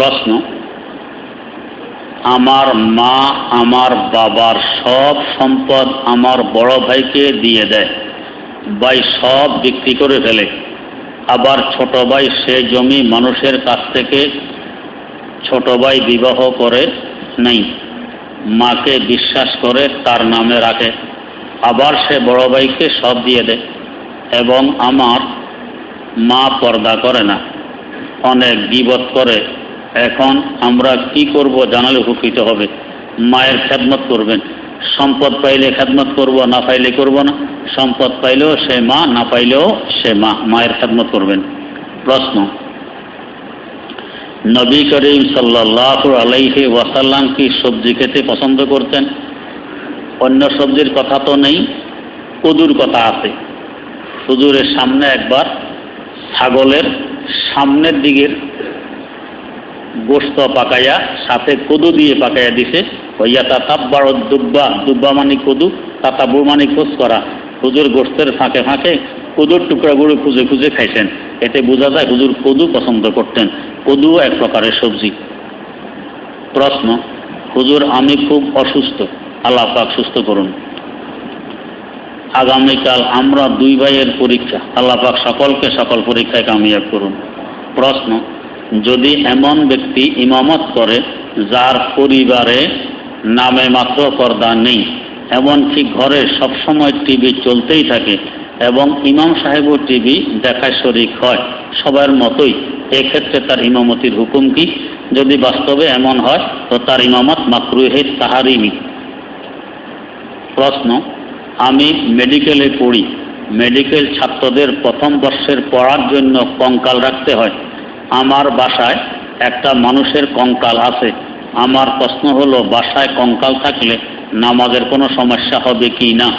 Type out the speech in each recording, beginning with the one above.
প্রশ্ন, আমার মা, আমার বাবার সব সম্পদ আমার বড় ভাইকে দিয়ে দেয়, ভাই সব বিক্রি করে ফেলে। আবার ছোট ভাই সে জমি মানুষের কাছ থেকে ছোট ভাই বিবাহ করে নেই। মাকে বিশ্বাস করে তার নামে রাখে। আবার সে বড় ভাইকে সব দিয়ে দেয় এবং আমার মা পর্দা করে না। অনেক বিপদ করে এখন আমরা কি করব জানালে উপকৃত হবে। মায়ের খেদমত করবেন। সম্পদ পাইলে খেদমত করব, না পাইলে করব না। সম্পদ পাইলেও সে মা, না পাইলেও সে মা। মায়ের খেদমত করবেন। প্রশ্ন। নবী করিম সাল্লাহ আলাইহি ওয়াসাল্লাম কি সবজি খেতে পছন্দ করতেন? অন্য সবজির কথা তো নেই কদুর কথা আছে। হুজুরের সামনে একবার ছাগলের সামনের দিকের গোস্ত পাকাইয়া, সাথে কদু দিয়ে পাকাইয়া দিছে। হইয়া তা তাব্বার দুব্বা দুব্বা মানে কদু তাতাবুর মানে খোঁজ করা। হুজুর গোস্তের ফাঁকে ফাঁকে কদুর টুকরাগুলো খুঁজে খুঁজে খাইছেন। এতে বোঝা যায় হুজুর কদু পছন্দ করতেন। কদু এক প্রকারের সবজি। প্রশ্ন, হুজুর, আমি খুব অসুস্থ। আল্লাহ পাক সুস্থ করুন। আগামীকাল আমরা দুই ভাইয়ের পরীক্ষা। আল্লাহ পাক সকলকে সকল পরীক্ষায় কামিয়াব করুন। প্রশ্ন যদি এমন ব্যক্তি ইমামত করে, যার পরিবারে নামে মাত্র পর্দা নেই, এমনকি ঘরে সবসময় টিভি চলতেই থাকে এবং ইমাম সাহেবও টিভি দেখায় শরিক হয়, সবার মতোই, এক্ষেত্রে তার ইমামতির হুকুম কি? যদি বাস্তবে এমন হয়, তো তার ইমামত মাকরুহে তাহারিমি প্রশ্ন, আমি মেডিকেলে পড়ি, মেডিকেল ছাত্রদের প্রথম বর্ষের পড়ার জন্য কঙ্কাল রাখতে হয়। আমার বাসায় একটা মানুষের কঙ্কাল আছে। আমার প্রশ্ন হলো, বাসায় কঙ্কাল থাকলে নামাজের কোনো সমস্যা হবে কি না?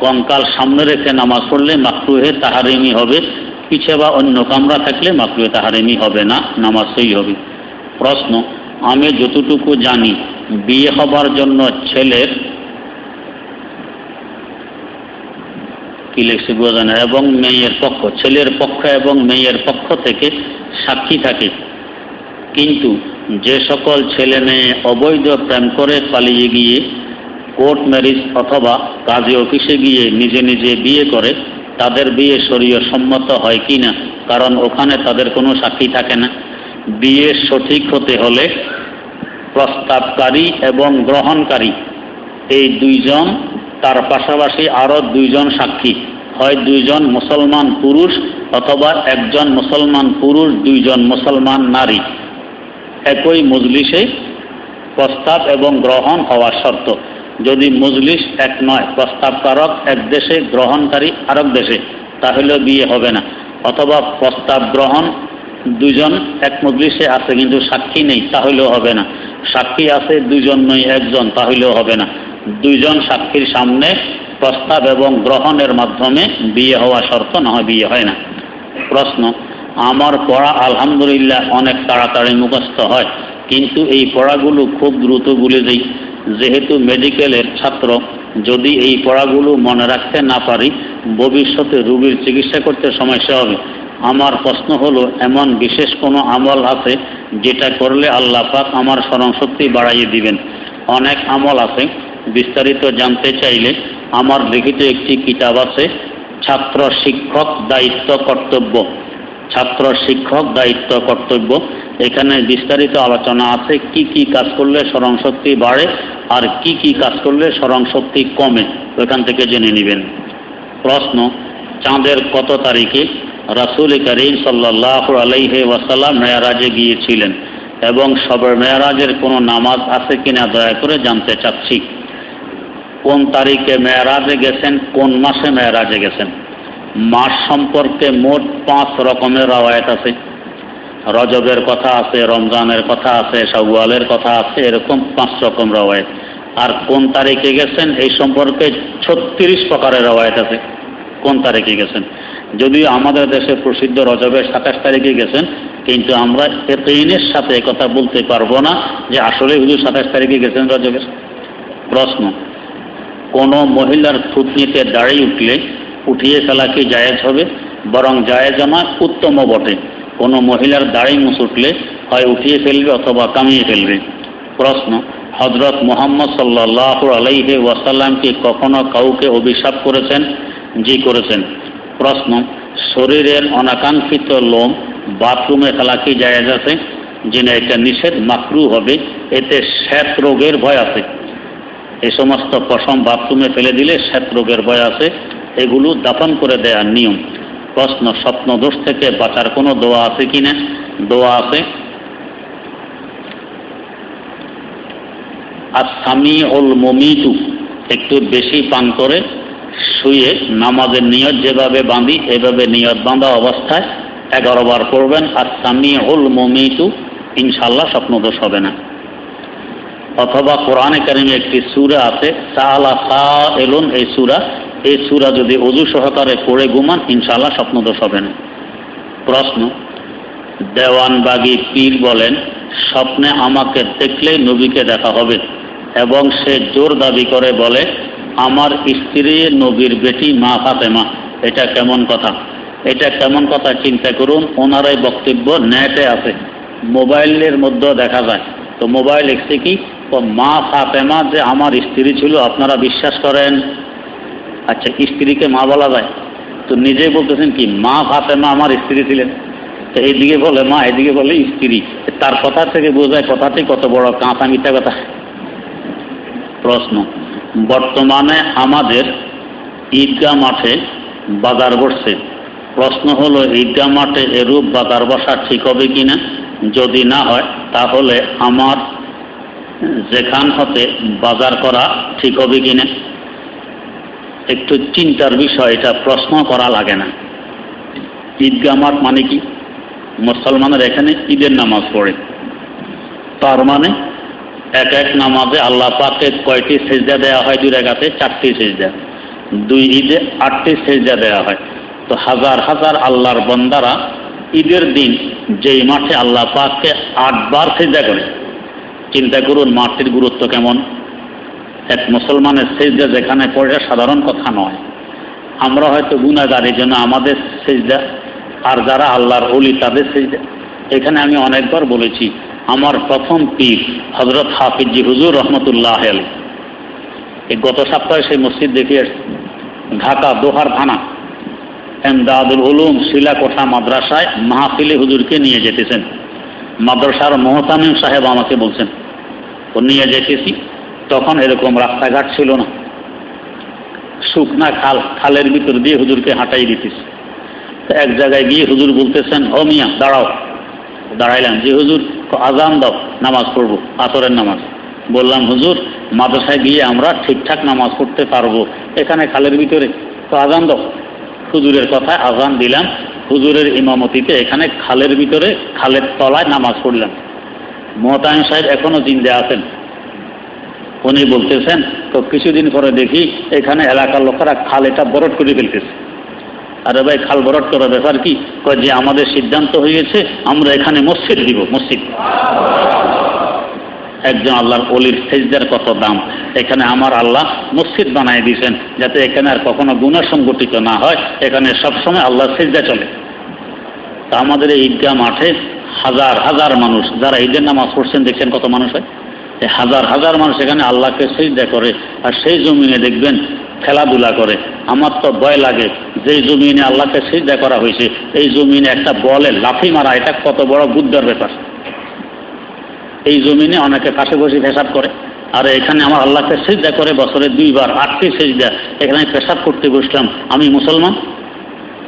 কঙ্কাল সামনে রেখে নামাজ পড়লে মাকরুহে তাহারিমি হবে। পিছে বা অন্য কামরা থাকলে মাকরুহে তাহারিমি হবে না, নামাজ সই হবে। প্রশ্ন, আমি যতটুকু জানি, বিয়ে হবার জন্য ছেলের কি লিখছে বোঝা না এবং মেয়ের পক্ষ, ছেলের পক্ষ এবং মেয়ের পক্ষ থেকে সাক্ষী থাকে। কিন্তু যে সকল ছেলে মেয়ে অবৈধ প্রেম করে পালিয়ে গিয়ে কোর্ট ম্যারিজ অথবা কাজী অফিসে গিয়ে নিজে নিজে বিয়ে করে, তাদের বিয়ে শরীয় সম্মত হয় কি না? কারণ ওখানে তাদের কোনো সাক্ষী থাকে না। বিয়ে সঠিক হতে হলে প্রস্তাবকারী এবং গ্রহণকারী, এই দুইজন তার পাশাপাশি আরও দুইজন সাক্ষী। হয় দুইজন মুসলমান পুরুষ অথবা একজন মুসলমান পুরুষ, দুইজন মুসলমান নারী। একই মজলিসে প্রস্তাব এবং গ্রহণ হওয়ার শর্ত। যদি মজলিস এক নয়, প্রস্তাবকারক এক দেশে, গ্রহণকারী আরেক দেশে তাহলে বিয়ে হবে না। অথবা প্রস্তাব গ্রহণ দুজন এক মজলিসে আছে কিন্তু সাক্ষী নেই, তাহলেও হবে না। সাক্ষী আছে দুজন নয়, একজন, তাহলেও হবে না। দুইজন সাক্ষীর সামনে প্রস্তাব এবং গ্রহণের মাধ্যমে বিয়ে হওয়া শর্ত না হয় বিয়ে হয় না। প্রশ্ন, আমার পড়া আলহামদুলিল্লাহ অনেক তাড়াতাড়ি মুখস্থ হয়, কিন্তু এই পড়াগুলো খুব দ্রুত ভুলে যাই। যেহেতু মেডিকেলের ছাত্র, যদি এই পড়াগুলো মনে রাখতে না পারি, ভবিষ্যতে রোগীর চিকিৎসা করতে সমস্যা হবে। আমার প্রশ্ন হলো, এমন বিশেষ কোনো আমল আছে যেটা করলে আল্লাহ পাক আমার স্মরণশক্তি বাড়াইয়ে দিবেন? অনেক আমল আছে বিস্তারিত জানতে চাইলে আমার লিখিত একটি কিতাব আছে, ছাত্র শিক্ষক দায়িত্ব কর্তব্য। ছাত্র শিক্ষক দায়িত্ব কর্তব্য। এখানে বিস্তারিত আলোচনা আছে, কি কি কাজ করলে স্মরণ শক্তি বাড়ে আর কি কি কাজ করলে স্মরণ শক্তি কমে। ওইখান থেকে জেনে নেবেন। প্রশ্ন, চাঁদের কত তারিখে রাসুল করিম সাল্লাহ আলাইহে ওয়াসাল্লাম মেয়ারাজে গিয়েছিলেন এবং সবের মেয়ারাজের কোনো নামাজ আছে কিনা দয়া করে জানতে চাচ্ছি। কোন তারিখে মেয়ারাজে গেছেন, কোন মাসে মেয়ারাজে গেছেন? মাস সম্পর্কে মোট পাঁচ রকমের রাওয়ায়ত আছে। রজবের কথা আছে, রমজানের কথা আছে, শাওয়ালের কথা আছে, এরকম পাঁচ রকম রাওয়ায়ত। আর কোন তারিখে গেছেন, এই সম্পর্কে ছত্রিশ প্রকারের রাওয়ায়ত আছে। কোন তারিখে গেছেন? যদিও আমাদের দেশে প্রসিদ্ধ রজবের সাতাশ তারিখে গেছেন, কিন্তু আমরা এতইনের সাথে কথা বলতে পারব না যে আসলে হুজুর সাতাশ তারিখে গেছেন রজবের। প্রশ্ন কোনো মহিলার থুতনিতে দাঁড়িয়ে উঠলে উঠিয়ে ফেলা কি জায়েজ হবে? বরং জায়েজ না উত্তম বটে। কোনো মহিলার দাড়ি মুছ উঠলে হয় উঠিয়ে ফেলবে অথবা কামিয়ে ফেলবে? প্রশ্ন হজরত মোহাম্মদ সাল্লাহ আলাইহে ওয়াসাল্লাম কি কখনো কাউকে অভিশাপ করেছেন? জি, করেছেন। প্রশ্ন, শরীরের অনাকাঙ্ক্ষিত লোম বাথরুমে ফেলা কি জায়েজ আছে? যিনি এটা নিষেধ মাকরু হবে, এতে শ্বেত রোগের ভয় আছে। এই সমস্ত পশম বাথরুমে ফেলে দিলে শ্বেত রোগের ভয় আছে। এগুলো দাফন করে দেওয়ার নিয়ম। প্রশ্ন, স্বপ্ন, দোষ থেকে বাঁচার কোনো দোয়া আছে কি না? দোয়া আছে। আর স্বামী ওল মমিটু একটু বেশি পান করে শুয়ে নামাজের নিয়ত যেভাবে বাঁধি, এভাবে নিয়ত বাঁধা অবস্থায় এগারো বার করবেন আর স্বামী ওল মমিটু ইনশাল্লাহ স্বপ্নদোষ হবে না। অথবা কোরআনে কারিমে একটি সুরা আছে সালা সা এলুন এই সুরা। এই সুরা যদি অজু সহকারে পড়ে ঘুমান ইনশাল্লাহ স্বপ্নদোষ হবে না। প্রশ্ন, দেওয়ানবাগি পীর বলেন, স্বপ্নে আমাকে দেখলেই নবীকে দেখা হবে এবং সে জোর দাবি করে বলে, আমার স্ত্রী নবীর বেটি মা ফাতেমা। এটা কেমন কথা? এটা কেমন কথা চিন্তা করুন, ওনারাই বক্তব্য নেটে আছে। মোবাইলের মধ্যেও দেখা যায়। তো মোবাইল এসছে কি? তো মা ফাতেমা যে আমার স্ত্রী ছিল, আপনারা বিশ্বাস করেন? আচ্ছা স্ত্রীকে মা বলা যায়? তো নিজেই বলতেছেন কি, মা ফাতেমা আমার স্ত্রী ছিলেন। তো এইদিকে বলে, মা এদিকে বলে স্ত্রী। তার কথা থেকে বোঝায় কথাটি কত বড় কাঁচা মিথ্যা কথা। প্রশ্ন, বর্তমানে আমাদের ঈদগাহ মাঠে বাজার বসছে। প্রশ্ন হলো, ঈদগাহ মাঠে এরূপ বাজার বসা ঠিক হবে কি না যদি না হয়, তাহলে আমার যেখান হতে বাজার করা ঠিক হবে কি না? একটু চিন্তার বিষয়, এটা প্রশ্ন করা লাগে না। ঈদগাহ মাঠ মানে কি? মুসলমানের এখানে ঈদের নামাজ পড়ে। তার মানে এক এক নামাজে আল্লাহ পাকে কয়টি সেজদা দেওয়া হয়? দুই রেখাতে চারটি সেজদা। দুই ঈদে আটটি সেজদা দেওয়া হয়। তো হাজার হাজার আল্লাহর বন্দারা ঈদের দিন যেই মাঠে আল্লাহ পাককে আটবার সেজদা করে। চিন্তা করুন, মাটির গুরুত্ব কেমন? এক মুসলমানের সেজদা যেখানে পড়ে, সাধারণ কথা নয়। আমরা হয়তো গুণাগার এই জন্য আমাদের সেজদা, আর যারা আল্লাহর অলি তাদের সেজদা। এখানে আমি অনেকবার বলেছি, আমার প্রথম পীর হজরত হাফিজি হুজুর রহমতুল্লাহ এই গত সপ্তাহে সেই মসজিদ দেখে ঢাকা দোহার থানা। এমদাদুল উলুম শিলাকোঠা মাদ্রাসায় মাহফিলি হুজুরকে নিয়ে যেতেছেন। মাদ্রাসার মোহতামিম সাহেব আমাকে বলছেন নিয়ে যেতেছি, তখন এরকম রাস্তাঘাট ছিল না। শুকনা খাল, খালের ভিতর দিয়ে হুজুরকে হাঁটাই দিতেছি। এক জায়গায় গিয়ে হুজুর বলতেছেন, ও মিয়া, দাঁড়াও। দাঁড়াইলাম যে হুজুর আজান দাও, নামাজ পড়ব, আসরের নামাজ। বললাম, হুজুর, মাদ্রাসায় গিয়ে আমরা ঠিকঠাক নামাজ পড়তে পারব, এখানে খালের ভিতরে, তো আজান দাও। হুজুরের কথায় আজান দিলাম, হুজুরের ইমামতিতে এখানে খালের ভিতরে, খালের তলায় নামাজ পড়লাম। মহতায়ন সাহেব এখনও জিন্দে আছেন। উনি বলতেছেন, তো কিছুদিন পরে দেখি এখানে এলাকার লোকেরা খাল এটা বরট করে ফেলতেছে। আরে ভাই, খাল বরট করার ব্যাপার কি? যে আমাদের সিদ্ধান্ত হয়েছে, আমরা এখানে মসজিদ দিব, মসজিদ। একজন আল্লাহর অলির সেজদার কত দাম। এখানে আমার আল্লাহ মসজিদ বানায় দিয়েছেন, যাতে এখানে আর কখনো গুণা সংগঠিত না হয়। এখানে সবসময় আল্লাহ সেজদা চলে। তা আমাদের এই ঈদগাহ মাঠে হাজার হাজার মানুষ। যারা ঈদের নামাজ পড়ছেন, দেখছেন কত মানুষ হয়? হাজার হাজার মানুষ এখানে আল্লাহকে সেজদা করে আর সেই জমিনে দেখবেন খেলাধুলা করে। আমার তো ভয় লাগে যেই জমিনে আল্লাহকে সেজদা করা হয়েছে। এই জমিনে একটা বলে লাফি মারা, এটা কত বড় বুদ্ধার ব্যাপার। এই জমিনে অনেকে পাশে বসে পেশাব করে। আর এখানে আমার আল্লাহকে সেজদা করে বছরে দুইবার, আটটি সেজদা। এখানে পেশাব করতে বসলাম। আমি মুসলমান?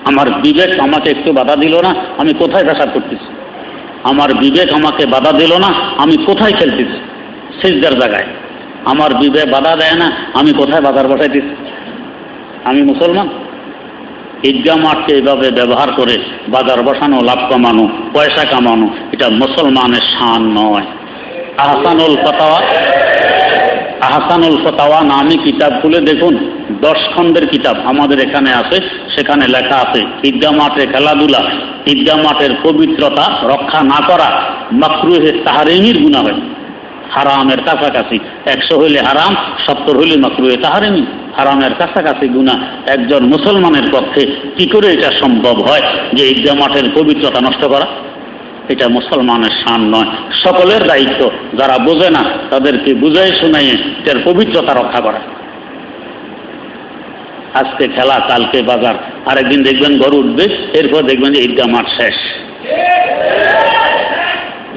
আমার বিবেক আমাকে একটু বাধা দিল না। আমি কোথায় পেশাব করতেছি? আমার বিবেক আমাকে বাধা দিল না, আমি কোথায় খেলতেছি? সেজদার জায়গায়। আমার বিবেক বাধা দেয় না, আমি কোথায় বাধার বসাইতেছি? আমি মুসলমান? ঈদগাহ মাঠকে এইভাবে ব্যবহার করে বাজার বসানো, লাভ কমানো, পয়সা কামানো, এটা মুসলমানের শান নয়। আহসানুল ফতাওয়া আহসানুল ফতাওয়া নামে কিতাব খুলে দেখুন, দশ খণ্ডের কিতাব আমাদের এখানে আছে, সেখানে লেখা আছে, ঈদগাহ মাঠে খেলাধুলা ঈদগাহ মাঠের পবিত্রতা রক্ষা না করা মাকরুহে তাহারিমির গুণা হয়। হারামের কাছাকাছি। একশো হইলে হারাম, সত্তর হইলে মাকরুহে তাহারিমি। হারামের কাছাকাছি গুণা একজন মুসলমানের পক্ষে কি করে এটা সম্ভব হয় যে ঈদগাহ মাঠের পবিত্রতা নষ্ট করা? এটা মুসলমানের শান নয়। সকলের দায়িত্ব। যারা বোঝে না, তাদেরকে বুঝাই শুনাইয়ে এটার পবিত্রতা রক্ষা করা। আজকে খেলা, কালকে বাজার। আরেকদিন দেখবেন ঘর উঠবে, এরপর দেখবেন যে ঈদগাহ মাঠ শেষ।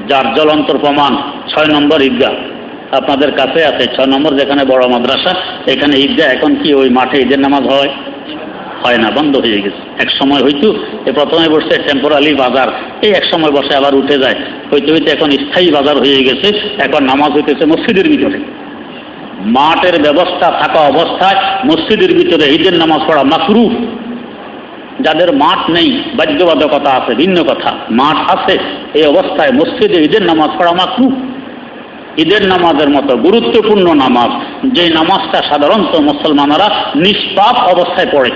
যার জ্বলন্ত প্রমাণ, ছয় নম্বর ঈদগাহ। আপনাদের কাছে আছে, ছয় নম্বর যেখানে বড় মাদ্রাসা, এখানে ঈদগাহ এখন কি ওই মাঠে ঈদের নামাজ হয়? হয় না, বন্ধ হয়ে গেছে। এক সময় হইতো, এ প্রথমে বসছে টেম্পোরালি বাজার, এই এক সময় বসে আবার উঠে যায়। হইতে হইতে এখন স্থায়ী বাজার হয়ে গেছে, এখন নামাজ হইতেছে মসজিদের ভিতরে। মাঠের ব্যবস্থা থাকা অবস্থায় মসজিদের ভিতরে ঈদের নামাজ পড়া মাকরু যাদের মাঠ নেই, বাধ্যবাধকতা আছে, ভিন্ন কথা। মাঠ আছে, এই অবস্থায় মসজিদে ঈদের নামাজ পড়া মাকরু ঈদের নামাজের মতো গুরুত্বপূর্ণ নামাজ যে নামাজটা সাধারণত মুসলমানরা নিষ্পাপ অবস্থায় পড়ে।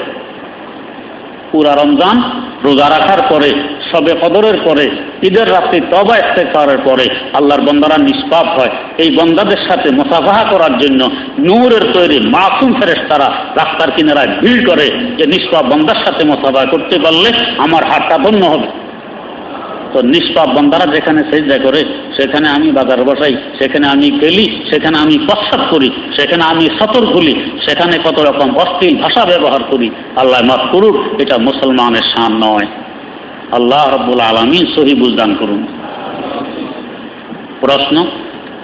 পুরা রমজান রোজা রাখার পরে, সবে কদরের পরে, ঈদের রাত্রি তবা করার পরে আল্লাহর বন্দারা নিষ্পাপ হয়। এই বন্দাদের সাথে মোসাফাহা করার জন্য নূরের তৈরি মাসুম ফেরেস তারা রাস্তার কিনারায় ভিড় করে যে নিষ্পাপ বন্দার সাথে মোসাফাহা করতে পারলে আমার হাতটা ধন্য হবে। তো নিষ্পাপ বন্দারা যেখানে সেজদা করে, সেখানে আমি বাজার বসাই, সেখানে আমি গেলি সেখানে আমি প্রস্রাব করি, সেখানে আমি সতর খুলি, সেখানে কত রকম অশ্লীল ভাষা ব্যবহার করি, আল্লাহ মাফ করুক, এটা মুসলমানের শান নয়। আল্লাহ রব্বুল আলমী সহি বুঝদান করুন। প্রশ্ন,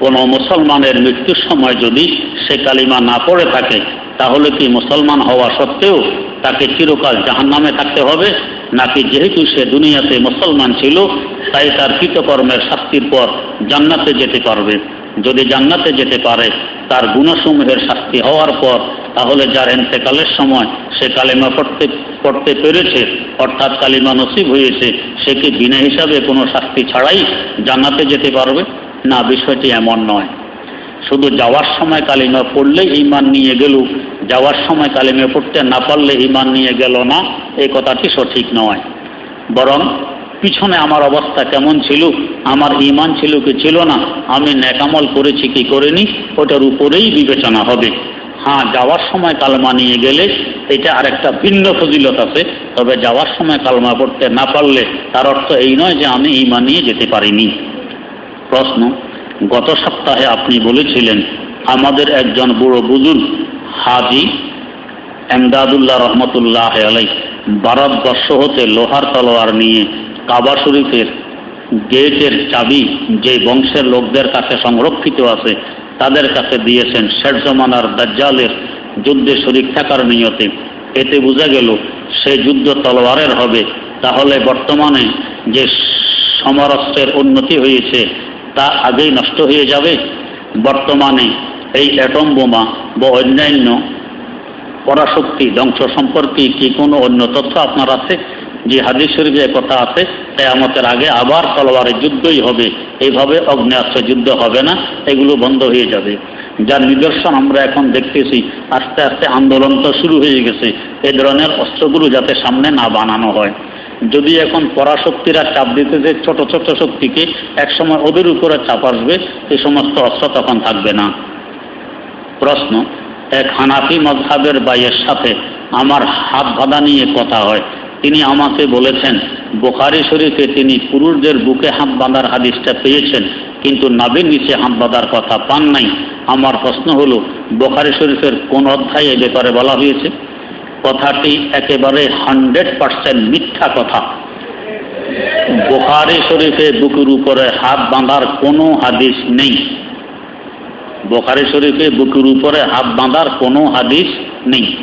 কোনো মুসলমানের মৃত্যুর সময় যদি সে কালিমা না পড়ে থাকে, তাহলে কি মুসলমান হওয়া সত্ত্বেও তাকে চিরকাল জাহান্নামে থাকতে হবে? নাকি যেহেতু সে দুনিয়াতে মুসলমান ছিল, তাই তার কৃতকর্মের শাস্তির পর জান্নাতে যেতে পারবে। যদি জান্নাতে যেতে পারে, তার গুণসমূহের শাস্তি হওয়ার পর, তাহলে যার এন্তেকালের সময় সে কালিমা পড়তে পড়তে পেরেছে, অর্থাৎ কালিমা নসিব হয়েছে, সে কি বিনা হিসাবে কোনো শাস্তি ছাড়াই জান্নাতে যেতে পারবে? না, বিষয়টি এমন নয়। শুধু যাওয়ার সময় কালিমা পড়লে ইমান নিয়ে গেল যাওয়ার সময় কালিমা পড়তে না পারলে ইমান নিয়ে গেল না, এই কথাটি সঠিক নয়। বরং পিছনে আমার অবস্থা কেমন ছিল, আমার ইমান ছিল কি ছিল না, আমি ন্যাকামল করেছি কি করিনি, ওটার উপরেই বিবেচনা হবে। হ্যাঁ যাওয়ার সময় কালমা নিয়ে গেলে এটা আরেকটা ভিন্ন ফজিলত আছে, তবে যাওয়ার সময় কালমা পড়তে না পারলে তার অর্থ এই নয় যে আমি ইমান নিয়ে যেতে পারিনি। প্রশ্ন, গত সপ্তাহে আপনি বলেছিলেন, আমাদের একজন বুড়ো বুজুর্গ হাজি এমদাদুল্লাহ রহমতুল্লাহ আলাই ভারতবর্ষ হতে লোহার তলোয়ার নিয়ে কাবা শরীফের গেটের চাবি যে বংশের লোকদের কাছে সংরক্ষিত আছে, তাদের কাছে দিয়েছেন শেখ জমানার দাজ্জালের যুদ্ধে শরিক থাকার নিয়তে। এতে বোঝা গেল, সে যুদ্ধ তলোয়ারের হবে। তাহলে বর্তমানে যে সমরস্ত্রের উন্নতি হয়েছে, তা আগেই নষ্ট হয়ে যাবে। বর্তমানে এই অ্যাটম বোমা বা অন্যান্য পরাশক্তি, ধ্বংস সম্পর্কে কি কোনো অন্য তথ্য আপনার আছে? যে হাদিস শরীফে কথা আছে, কেয়ামতের আগে আবার তলোয়ারের যুদ্ধই হবে। এইভাবে অগ্নেয়াস্ত্র যুদ্ধ হবে না, এগুলো বন্ধ হয়ে যাবে। যার নিদর্শন আমরা এখন দেখতেছি, আস্তে আস্তে আন্দোলন তো শুরু হয়ে গেছে, এ ধরনের অস্ত্রগুলো যাতে সামনে না বানানো হয়। যদি এখন পরাশক্তিরা চাপ দিতে দিতেছে, ছোট ছোট শক্তিকে একসময় ওদের উপরে চাপ আসবে এই সমস্ত অস্ত্র তখন থাকবে না। প্রশ্ন, এক হানাফি মজহাবের বাইয়ের সাথে আমার হাত বাঁধা নিয়ে কথা হয়। তিনি আমাকে বলেছেন, বোখারি শরীফে তিনি পুরুষদের বুকে হাত বাঁধার হাদিসটা পেয়েছেন, কিন্তু নাবির নিচে হাত বাঁধার কথা পান নাই। আমার প্রশ্ন হলো, বোখারি শরীফের কোন অধ্যায়ে এ ব্যাপারে বলা হয়েছে? কথাটি একেবারে হান্ড্রেড পার্সেন্ট মিথ্যা কথা। বোখারি শরীফে বুকের উপরে হাত বাঁধার কোনো হাদিস নেই। বোখারি শরীফে বুকের উপরে হাত বাঁধার কোনো হাদিস নেই।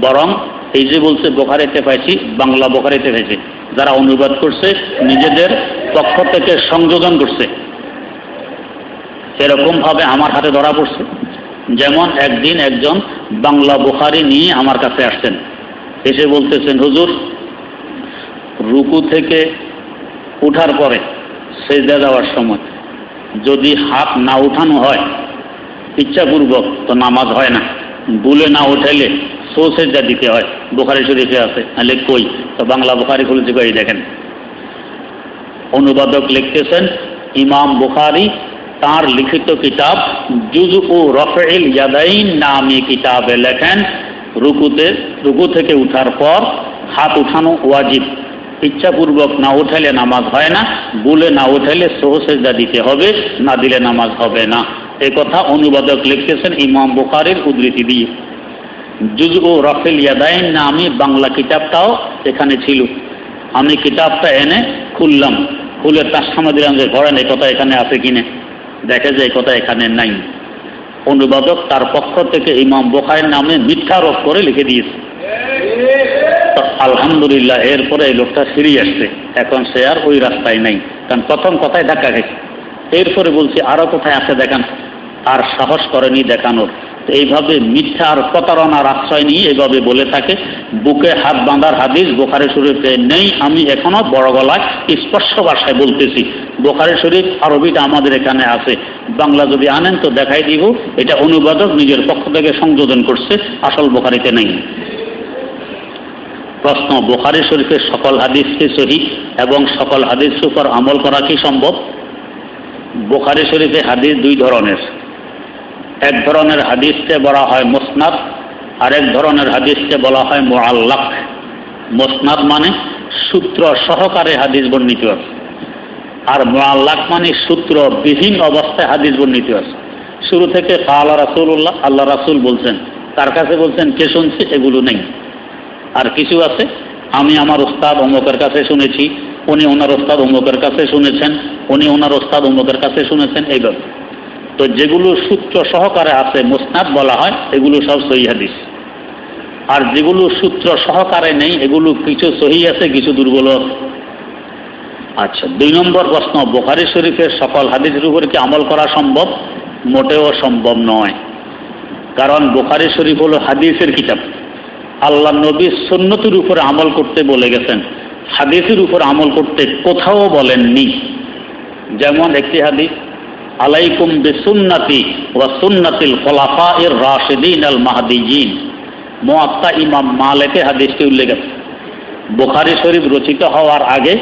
বরং এই যে বলছে, বোখারিতে পাইছি, বাংলা বোখারিতে পাইছি। যারা অনুবাদ করছে, নিজেদের পক্ষ থেকে সংযোজন করছে। এরকমভাবে আমার হাতে ধরা পড়ছে। যেমন একদিন একজন বাংলা বোখারি নিয়ে আমার কাছে আসছেন। এসে বলতেছেন, হুজুর, রুকু থেকে উঠার পরে সেজদা দেওয়ার সময় যদি হাত না উঠানো হয় ইচ্ছাপূর্বক তো নামাজ হয় না। বুলে না উঠাইলে সোসেজা দিতে হয়, বোখারি শরীফে আছে, নাহলে কই? তো বাংলা বোখারি খুলেছে কই দেখেন। অনুবাদক লিখতেছেন, ইমাম বুখারি তার লিখিত কিতাব জুজ ও রফেল ইয়াদাইন নামে কিতাবে লেখেন, রুকুতে, রুকু থেকে উঠার পর হাত উঠানো ওয়াজিব। ইচ্ছাপূর্বক না উঠাইলে নামাজ হয় না বলে না উঠাইলে সহসেজা দিতে হবে, না দিলে নামাজ হবে না। এ কথা অনুবাদক লিখতেছেন ইমাম বুখারির উদ্ধৃতি দিয়ে। জুজ ও রফেল ইয়াদাইন না আমি বাংলা কিতাবটাও এখানে ছিল। আমি কিতাবটা এনে খুললাম। খুলে তার সামনে দিলাম যে ঘরেন এই কথা এখানে আছে কিনে দেখে যে এই কথা এখানে নাই। অনুবাদক তার পক্ষ থেকে ইমাম বোখারের নামে মিথ্যারোপ করে লিখে দিয়েছে। আলহামদুলিল্লাহ, এরপরে এই লোকটা ফিরিয়ে আসছে। এখন সে আর ওই রাস্তায় নাই। কারণ প্রথম কথায় ধাক্কা গেছে এরপরে বলছি আরও কোথায় আছে দেখান? আর সাহস করেনি দেখানোর। তো এইভাবে মিথ্যা আর প্রতারণার আশ্রয় নিয়ে এইভাবে বলে থাকে। বুকে হাত বাঁধার হাদিস, বোখারে শরীফে নেই, আমি এখনও বড় গলায় স্পষ্ট ভাষায় বলতেছি। বোখারে শরীফ, আরবিটা আমাদের এখানে আছে। বাংলা যদি আনেন তো দেখাই দিব, এটা অনুবাদক নিজের পক্ষ থেকে সংযোজন করছে, আসল বোখারিতে নেই। প্রশ্ন, বোখারি শরীফের সকল হাদিসকে সহি এবং সকল হাদিস উপর আমল করা কি সম্ভব? বোখারি শরীফে হাদিস দুই ধরনের। এক ধরনের হাদিসকে বলা হয় মোসনাদ, আরেক ধরনের হাদিসকে বলা হয় মোয়াল্লাক মোসনাদ মানে সূত্র সহকারে হাদিস বর্ণিত আছে। আর মোয়াল্লাক মানে সূত্র বিহীন অবস্থায় হাদিস বর্ণিত আছে। শুরু থেকে আল্লাহ রাসুল্লাহ আল্লাহ রাসুল বলছেন, তার কাছে বলছেন, কে শুনছে? এগুলো নেই। আর কিছু আছে, আমি আমার ওস্তাদ অমুকের কাছে শুনেছি, উনি ওনার ওস্তাদ অমুকের কাছে শুনেছেন, উনি ওনার ওস্তাদ অমুকের কাছে শুনেছেন এইভাবে তো যেগুলো সূত্র সহকারে আছে, মোসনাদ বলা হয়, এগুলো সব সহি হাদিস। আর যেগুলো সূত্র সহকারে নেই, এগুলো কিছু সহি আছে, কিছু দুর্বল আছে। আচ্ছা দুই নম্বর প্রশ্ন, বোখারি শরীফের সকল হাদিসের উপর কি আমল করা সম্ভব? মোটেও সম্ভব নয়। কারণ বোখারি শরীফ হলো হাদিসের কিতাব। আল্লাহ নবী সন্ন্যতির উপরে আমল করতে বলে গেছেন। হাদিসের উপর আমল করতে কোথাও বলেননি। যেমন একটি হাদিস আলাইকুম বিসুন্নাতি ওয়া সুন্নাতিল খোলাফা এর রাশেদিন আল মাহাদিজিন। মোয়াত্তা ইমাম মালেকে হাদিসটি উল্লেখ আছে। বুখারি শরীফ রচিত হওয়ার আগে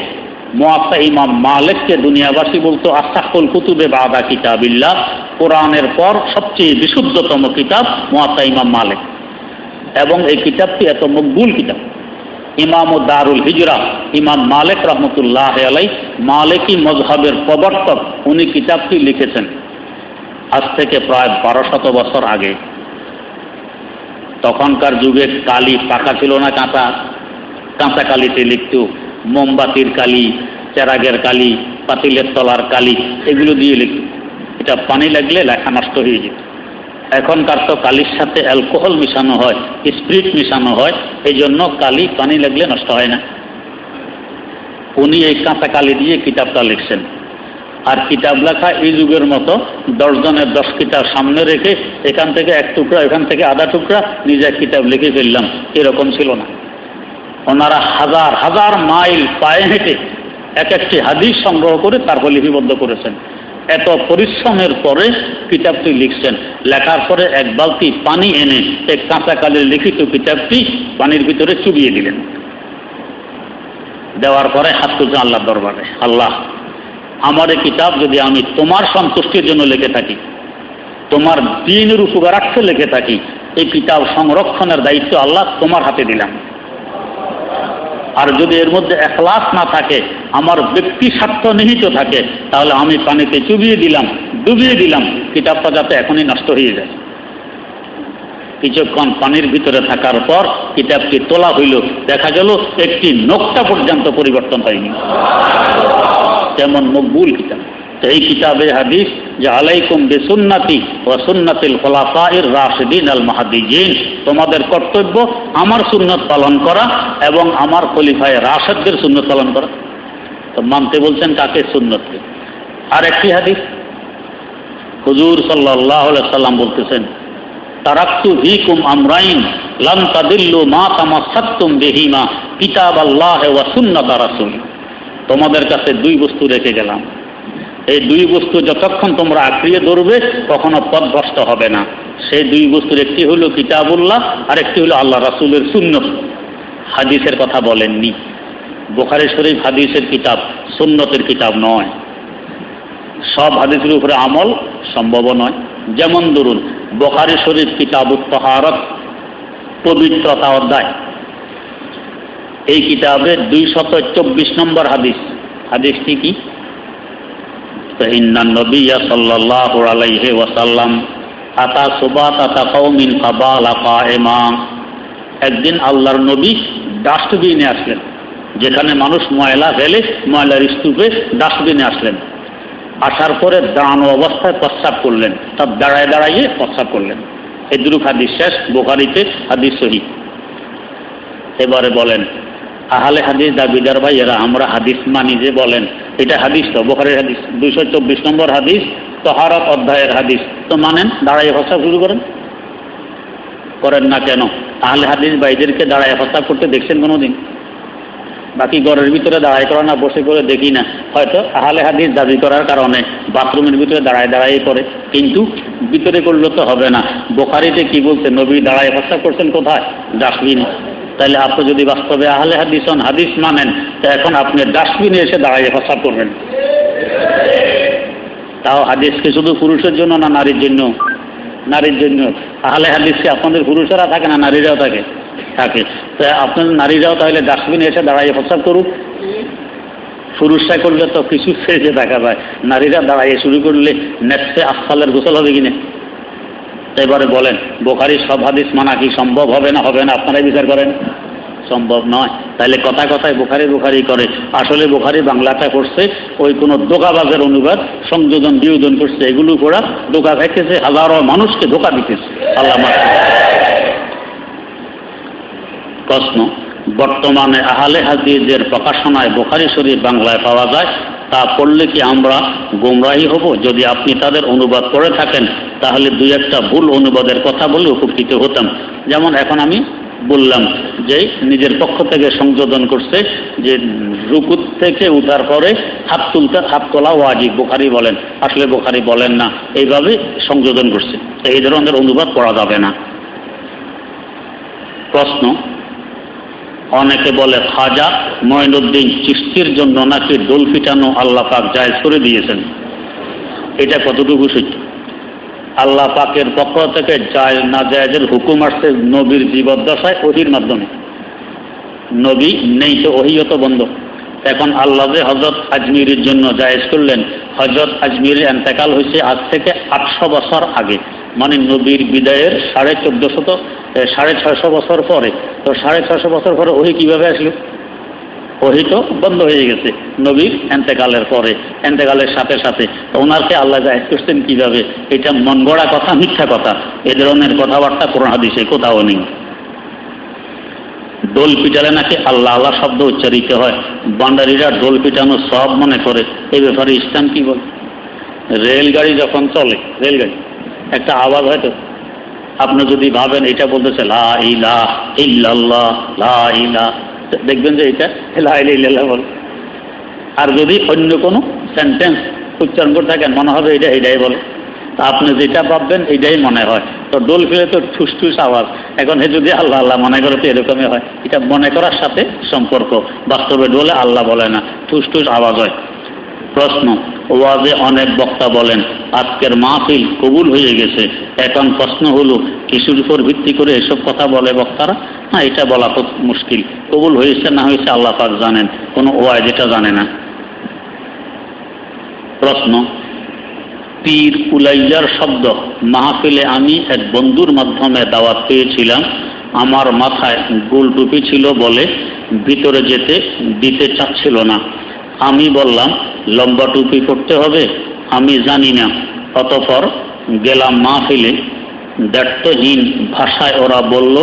মোয়াত্তা ইমাম মালেককে দুনিয়াবাসী বলতো আস্তাকুল কুতুবে বাদা কিতাবিল্লাহ, কোরআনের পর সবচেয়ে বিশুদ্ধতম কিতাব মোয়াত্তা ইমাম মালেক। এবং এই কিতাবটি এত মকবুল কিতাব। ইমাম দারুল হিজরা, ইমাম মালেক রহমতুল্লাহ আলাই মালেকি মজহাবের প্রবর্তক, উনি কিতাবটি লিখেছেন। আজ থেকে প্রায় বারো শত বছর আগে। তখনকার যুগে কালি পাকা ছিল না কাঁচা। কাঁচা কালিতে লিখত, মোমবাতির কালি, চেরাগের কালি, পাতিলের তলার কালি, এগুলো দিয়ে লিখত। এটা পানি লাগলে লেখা নষ্ট হয়ে যেত। এখনকার তো কালির সাথে অ্যালকোহল মিশানো হয়, স্পিরিট মিশানো হয় এই জন্য কালি পানি লাগলে নষ্ট হয় না। উনি এই কাঁচা কালি দিয়ে কিতাবটা লিখছেন। আর কিতাব লেখা এই যুগের মতো দশজনের দশ কিতাব সামনে রেখে এখান থেকে এক টুকরা, এখান থেকে আধা টুকরা নিজের কিতাব লিখে ফেললাম। এরকম ছিল না। ওনারা হাজার হাজার মাইল পায়ে হেঁটে এক একটি হাদিস সংগ্রহ করে তারপর লিপিবদ্ধ করেছেন। এত পরিশ্রমের পরে কিতাবটি লিখছেন। লেখার পরে এক বালতি পানি এনে এক কাঁচা কালের লিখিত কিতাবটি পানির ভিতরে চুবিয়ে দিলেন। দেওয়ার পরে হাত তুলছে আল্লাহ দরবারে। আল্লাহ, আমার এই কিতাব যদি আমি তোমার সন্তুষ্টির জন্য লিখে থাকি, তোমার দিনের উপকারার্থে লিখে থাকি, এই কিতাব সংরক্ষণের দায়িত্ব আল্লাহ তোমার হাতে দিলাম। আর যদি এর মধ্যে এখলাস না থাকে, আমার ব্যক্তি স্বার্থ নিহিত থাকে, তাহলে আমি পানিতে চুবিয়ে দিলাম, ডুবিয়ে দিলাম, কিতাবটা যাতে এখনই নষ্ট হয়ে যায়। কিছুক্ষণ পানির ভিতরে থাকার পর কিতাবটি তোলা হইল, দেখা গেল একটি নোকটা পর্যন্ত পরিবর্তন হয়নি। তেমন মকবুল কিতাব। এই কিতাবে হাদিস যে, আলাইকুম বেসুন্নাতি ও সুন্নাতিল খোলাফায়ের রাশেদিন আল মাহাদিজিন। তোমাদের কর্তব্য আমার সুন্নত পালন করা এবং আমার খলিফায় রাশেদদের সুন্নত পালন করা। তো মানতে বলছেন কাকে সুন্নতকে? আর একটি হাদিস। হুজুর সাল্লাহ সাল্লাম বলতেছেন, তারাক্তু ভিকুম আমরাইন লান তাদিল্লু মা তামাসাত্তুম বিহিমা কিতাব আল্লাহ ওয়া সুন্নাত রাসূল। তোমাদের কাছে দুই বস্তু রেখে গেলাম। এই দুই বস্তু যতক্ষণ তোমরা আঁকড়িয়ে ধরবে, কখনো পথভ্রষ্ট হবে না। সেই দুই বস্তুর একটি হলো কিতাবুল্লাহ আর একটি হলো আল্লাহ রাসুলের সুন্নত। হাদিসের কথা বলেননি। বোখারি শরীফ হাদিসের কিতাব, সুন্নতের কিতাব নয়। সব হাদিসের উপরে আমল সম্ভব নয়। যেমন ধরুন, বোখারি শরীফ কিতাব উত্তহারত পবিত্রতা অধ্যায়। এই কিতাবে দুইশত চব্বিশ নম্বর হাদিস। হাদিসটি কি? একদিন আল্লাহর নবী ডাস্টবিনে আসলেন, যেখানে মানুষ ময়লা ফেলে, ময়লার স্তূপে ডাস্টবিনে আসলেন। আসার পরে দাঁড়ানো অবস্থায় প্রস্তাব করলেন তার দাঁড়ায় দাঁড়াইয়ে প্রস্তাব করলেন। এই হাদিস শেষ, বোখারিতে হাদিস সহি। এবারে বলেন, আহলে হাদিস দাবিদার ভাই এরা আমরা হাদিস মানি যে বলেন এটা হাদিস তো, বোখারের হাদিস। দুইশো চব্বিশ নম্বর হাদিস, তহারত অধ্যায়ের হাদিস। তো মানেন দাঁড়াই প্রস্তাব শুরু করেন। করেন না কেন? আহলে হাদিস ভাইদেরকে দাঁড়ায় প্রস্তাব করতে দেখছেন কোনো দিন বাকি ঘরের ভিতরে দাঁড়াই করা না, বসে করে দেখি না। হয়তো আহলে হাদিস দাবি করার কারণে বাথরুমের ভিতরে দাঁড়ায় দাঁড়াই করে কিন্তু ভিতরে করলে তো হবে না। বোখারিতে কি বলছে? নবী দাঁড়ায় প্রস্তাব করছেন কোথায়? ডাস্টবিনে তাহলে আপনি যদি বাস্তবে আহলে হাদিস হন, হাদিস মানেন, তা এখন আপনি ডাস্টবিনে এসে দাঁড়াইয়ে প্রস্তাব করবেন তাও হাদিসকে শুধু পুরুষের জন্য না নারীর জন্য? নারীর জন্য। আহলে হাদিসকে আপনাদের পুরুষেরা থাকে না নারীরাও থাকে? থাকে। তা আপনাদের নারীরাও তাহলে ডাস্টবিনে এসে দাঁড়াইয়ে প্রস্তাব করুক। পুরুষরা করলে তো কিছু ফেজে দেখা যায়। নারীরা দাঁড়াইয়ে শুরু করলে নেক্সটে আসফালের গোসল হবে কিনা? এবারে বলেন বোখারির সব হাদিস মানা কি সম্ভব হবে না হবে না? আপনারাই বিচার করেন। সম্ভব নয়। তাহলে কথা কথায় বোখারি বোখারি করে। আসলে বোখারি বাংলাটা করছে ওই কোনো দোকাবাজের অনুবাদ, সংযোজন, বিয়োজন করছে, এগুলো করা ধোকা খাইতেছে, হাজারো মানুষকে ধোকা দিতেছে। আল্লাহ প্রশ্ন, বর্তমানে আহলে হাদিসের প্রকাশনায় বোখারি শরীফ বাংলায় পাওয়া যায়? তা পড়লে কি আমরা গোমরাহি হব? যদি আপনি তাদের অনুবাদ করে থাকেন, তাহলে দুই একটা ভুল অনুবাদের কথা বলে উপকৃত হতাম। যেমন এখন আমি বললাম যে নিজের পক্ষ থেকে সংযোজন করছে যে রুকুত থেকে উঠার পরে হাত তুলতে, হাত তোলা ওয়াজিব, বোখারি বলেন। আসলে বোখারি বলেন না, এইভাবে সংযোজন করছে। এই ধরনের অনুবাদ করা যাবে না। প্রশ্ন অনেকে বলে খাজা মঈনুদ্দিন চিস্তির জন্য নাকি দোল পিটানো আল্লাহ পাক জায়েজ করে দিয়েছেন। এটা কতটুকু সত্য? আল্লাহ পাকের পক্ষ থেকে জায় না জায়জের হুকুম আসছে নবীর জীবদ্দশায় ওহির মাধ্যমে। নবী নেই তো ওহিও তো বন্ধ। এখন আল্লাহ যে হজরত আজমিরের জন্য জায়েজ করলেন হজরত আজমিরের এন্তেকাল হয়েছে আজ থেকে আটশো বছর আগে। মানে নবীর বিদায়ের সাড়ে চোদ্দশত সাড়ে ছয়শো বছর পরে। তো সাড়ে ছয়শো বছর পরে ওহি কীভাবে আসলো? ওহি তো বন্ধ হয়ে গেছে নবীর এন্তেকালের পরে, এন্তেকালের সাথে সাথে। ওনারকে আল্লাহ জাহেদ করছেন কীভাবে? এটা মন গড়া কথা, মিথ্যা কথা। এ ধরনের কথাবার্তা কোরআন হাদিসে কোথাও নেই। দোল পিটালে নাকি আল্লাহ আল্লাহ শব্দ উচ্চারিত হয়। বান্ডারিরা দোল পিটানো সব মনে করে। এই ব্যাপারে ইসলাম কি বলে? রেলগাড়ি যখন চলে, রেলগাড়ি, একটা আওয়াজ হয় তো? আপনি যদি ভাবেন এটা বলতেছে, লা লা দেখবেন যে এটা লা বলে। আর যদি অন্য কোনো সেন্টেন্স উচ্চারণ করে থাকেন, মনে হবে এটা এটাই বলে। তা আপনি যেটা ভাববেন, এটাই মনে হয়। তো দোল ফিরে তো ঠুস ঠুস আওয়াজ। এখন হে যদি আল্লাহ আল্লাহ মনে করে তো এরকমই হয়। এটা মনে করার সাথে সম্পর্ক। বাস্তবে ডোলে আল্লাহ বলে না। ঠুস ঠুস আওয়াজ হয়। প্রশ্ন ওয়াজে অনেক বক্তা বলেন, আজকের মাহফিল কবুল হয়ে গেছে। এখন প্রশ্ন হলো কিছুর উপর ভিত্তি করে এসব কথা বলে বক্তারা? না, এটা বলা খুব মুশকিল। কবুল হয়েছে, না হয়েছে আল্লাহ পাক জানেন। কোনো ওয়াজ এটা জানে না। প্রশ্ন, পীর উলাইয়ার শব্দ, মাহফিলে আমি এক বন্ধুর মাধ্যমে দাওয়াত পেয়েছিলাম। আমার মাথায় গোল টুপি ছিল বলে ভিতরে যেতে দিতে চাচ্ছিল না। আমি বললাম লম্বা টুপি করতে হবে, আমি জানি না। অতপর গেলাম মাহফিলে, দ্ব্যর্থহীন ভাষায় ওরা বলল,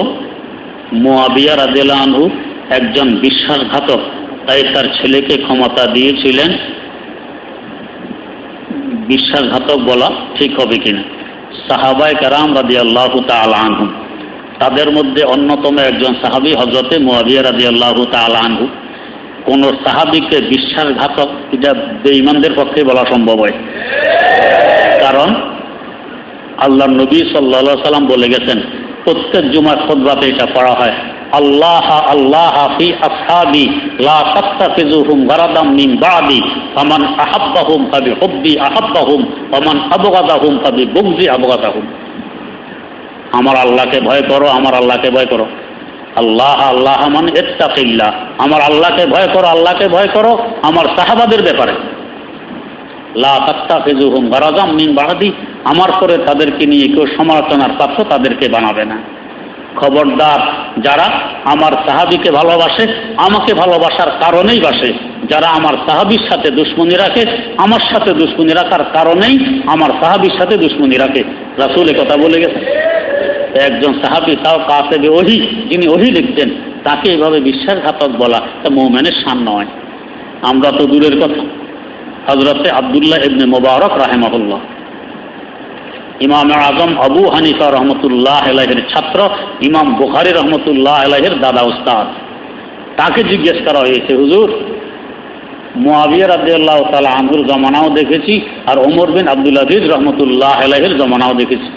মোয়াবিয়া রাজেলা আনহু একজন বিশ্বাসঘাতক, তাই তার ছেলেকে ক্ষমতা দিয়েছিলেন। বিশ্বাসঘাতক বলা ঠিক হবে কিনা? সাহাবাই কারাম রাজি আল্লাহ আনহু তাদের মধ্যে অন্যতম একজন সাহাবি হজরতে মোয়াবিয়া রাজি আল্লাহ আনহু। কোন সাহাবিকে বিশ্বাসঘাতক এটা বেঈমানদের পক্ষে বলা সম্ভব হয়। কারণ আল্লাহ নবী সাল্লা সাল্লাম বলে গেছেন, প্রত্যেক জুমার খোদবাতে এটা পড়া হয়, আল্লাহ আল্লাহ ফি আসহাবি লা তাত্তাখিযুহুম গারাদাম মিন বাদি, ফামান আহাব্বাহুম ফাবি হুব্বি আহাব্বাহুম ফামান আবগাদাহুম ফাবি বুগজি আবগাদাহুম আমার আল্লাহকে ভয় করো, আমার আল্লাহকে ভয় করো। আল্লাহ আল্লাহ মানে এত্তাকিল্লাহ আমার আল্লাহকে ভয় করো, আল্লাহকে ভয় করো, আমার সাহাবাদের ব্যাপারে। লা গারাজাম মিন আমার পরে তাদেরকে নিয়ে কেউ সমালোচনার পাত্র তাদেরকে বানাবে না। খবরদার যারা আমার সাহাবিকে ভালোবাসে, আমাকে ভালোবাসার কারণেই বাসে। যারা আমার সাহাবির সাথে দুশ্মনী রাখে, আমার সাথে দুশ্মনী রাখার কারণেই আমার সাহাবির সাথে দুশ্মনী রাখে। রাসুল কথা বলে গেছে। একজন সাহাবি, তাও কাতেবে ওহি, যিনি ওহি লিখতেন, তাকে এভাবে বিশ্বাসঘাতক বলা তা মৌমেনের সান নয়। আমরা তো দূরের কথা। হজরতে আবদুল্লাহ ইবনে মোবারক রাহেমাহুল্লাহ। ইমাম আজম আবু হানিফা রহমতুল্লাহ আলাহের ছাত্র, ইমাম বুখারি রহমতুল্লাহ আলাহের দাদা উস্তাদ। তাকে জিজ্ঞেস করা হয়েছে, হুজুর মুয়াবিয়া রাদিয়াল্লাহ তালা আনহুর জমানাও দেখেছি আর ওমর বিন আব্দুল রহমতুল্লাহ আলাহের জমানাও দেখেছি।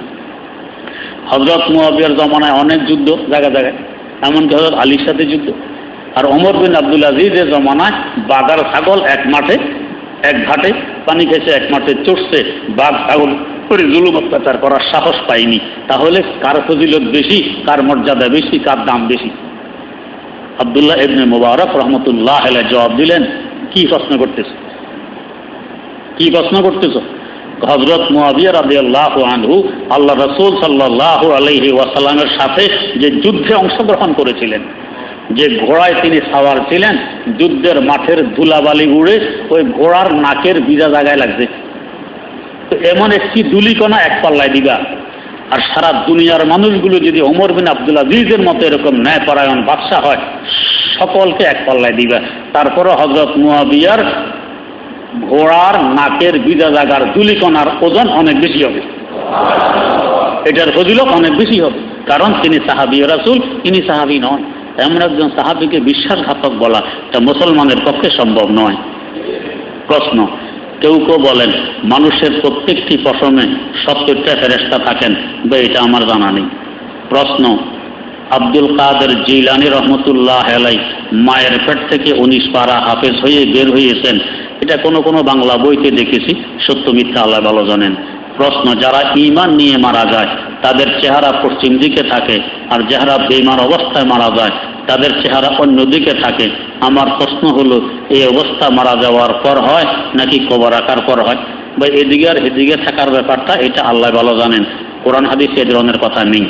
হজরত মুয়াবিয়ার জমানায় অনেক যুদ্ধ জায়গা জায়গায়। এমনকি হজরত আলীর সাথে যুদ্ধ। আর ওমর বিন আব্দুল আজিজের জমানায় বাগার ছাগল এক মাঠে, এক ঘাটে, পানি খেয়েছে এক মাঠে, চড়ছে বাঘ, ছাগল করে জুলুম অত্যাচার করার সাহস পাইনি তাহলে কার ফজিলত বেশি, কার মর্যাদা বেশি, কার দাম বেশি? আবদুল্লাহ ইবনে মুবারক রহমতুল্লাহ জবাব দিলেন, কি প্রশ্ন করতেছ? কি প্রশ্ন করতেছ? হজরত মুয়াবিয়া আল্লাহ আনহু আল্লাহ রসুল সাল্লাল্লাহু আলাইহি ওয়াসাল্লামের সাথে যে যুদ্ধে অংশগ্রহণ করেছিলেন, যে ঘোড়ায় তিনি সাওয়ার ছিলেন, যুদ্ধের মাঠের ধুলাবালি উড়ে ওই ঘোড়ার নাকের বিজা জায়গায় লাগছে। এমন একটি দুলিকণা এক পাল্লায় দিবা, আর সারা দুনিয়ার মানুষগুলো যদি ওমর বিন আব্দুল আজিজের মতো এরকম ন্যায়পরায়ণ বাদশাহ হয়, সকলকে এক পাল্লায় দিবা। তারপরে হজরত মুয়াবিয়ার ঘোড়ার নাকের বিজা জাগার দুলিকণার ওজন অনেক বেশি হবে। এটার ফজিলত অনেক বেশি হবে। কারণ তিনি সাহাবি রাসুল, তিনি সাহাবি নন। এমন একজন সাহাবিকে বিশ্বাসঘাতক বলা তা মুসলমানের পক্ষে সম্ভব নয়। প্রশ্ন, কেউ কেউ বলেন, মানুষের প্রত্যেকটি পশমে সত্তরটা ফেরেস্তা থাকেন, বা, এটা আমার জানা নেই। প্রশ্ন আব্দুল কাদের জিলানি রহমতুল্লাহ আলাই মায়ের পেট থেকে উনিশ পারা হাফেজ হয়ে বের হয়েছেন। এটা কোনো কোনো বাংলা বইতে দেখেছি, সত্য মিথ্যা আল্লাহ ভালো জানেন। প্রশ্ন, যারা ইমান নিয়ে মারা যায়, তাদের চেহারা পশ্চিম দিকে থাকে, আর যারা বেমার অবস্থায় মারা যায়, তাদের চেহারা অন্য দিকে থাকে। আমার প্রশ্ন হলো, এই অবস্থা মারা যাওয়ার পর হয়, নাকি কবর রাখার পর হয়? বা এদিকে আর এদিকে থাকার ব্যাপারটা, এটা আল্লাহ ভালো জানেন। কোরআন হাদিস এ ধরনের কথা নেই।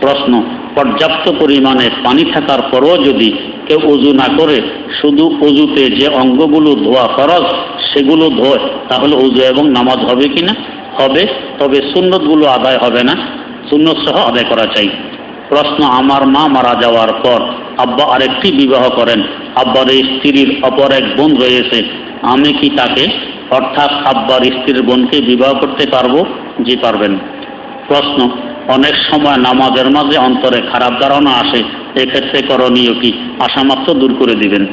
প্রশ্ন পর্যাপ্ত পরিমাণে পানি থাকার পরও যদি কেউ উজু না করে, শুধু উজুতে যে অঙ্গগুলো ধোয়া ফরজ, সেগুলো ধোয়, তাহলে উজু এবং নামাজ হবে কি না? হবে, তবে সুন্নতগুলো আদায় হবে না। সুন্নত সহ আদায় করা চাই। প্রশ্ন, আমার মা মারা যাওয়ার পর আব্বা আরেকটি বিবাহ করেন। আব্বার স্ত্রীর অপর এক বোন রয়েছে। আমি কি তাকে, অর্থাৎ আব্বার স্ত্রীর বোনকে বিবাহ করতে পারব? জি, পারবেন। প্রশ্ন অনেক সময় নামাজের মাঝে অন্তরে খারাপ ধারণা আসে, এক্ষেত্রে করণীয় কি? আশা মাত্র দূর করে দিবেন।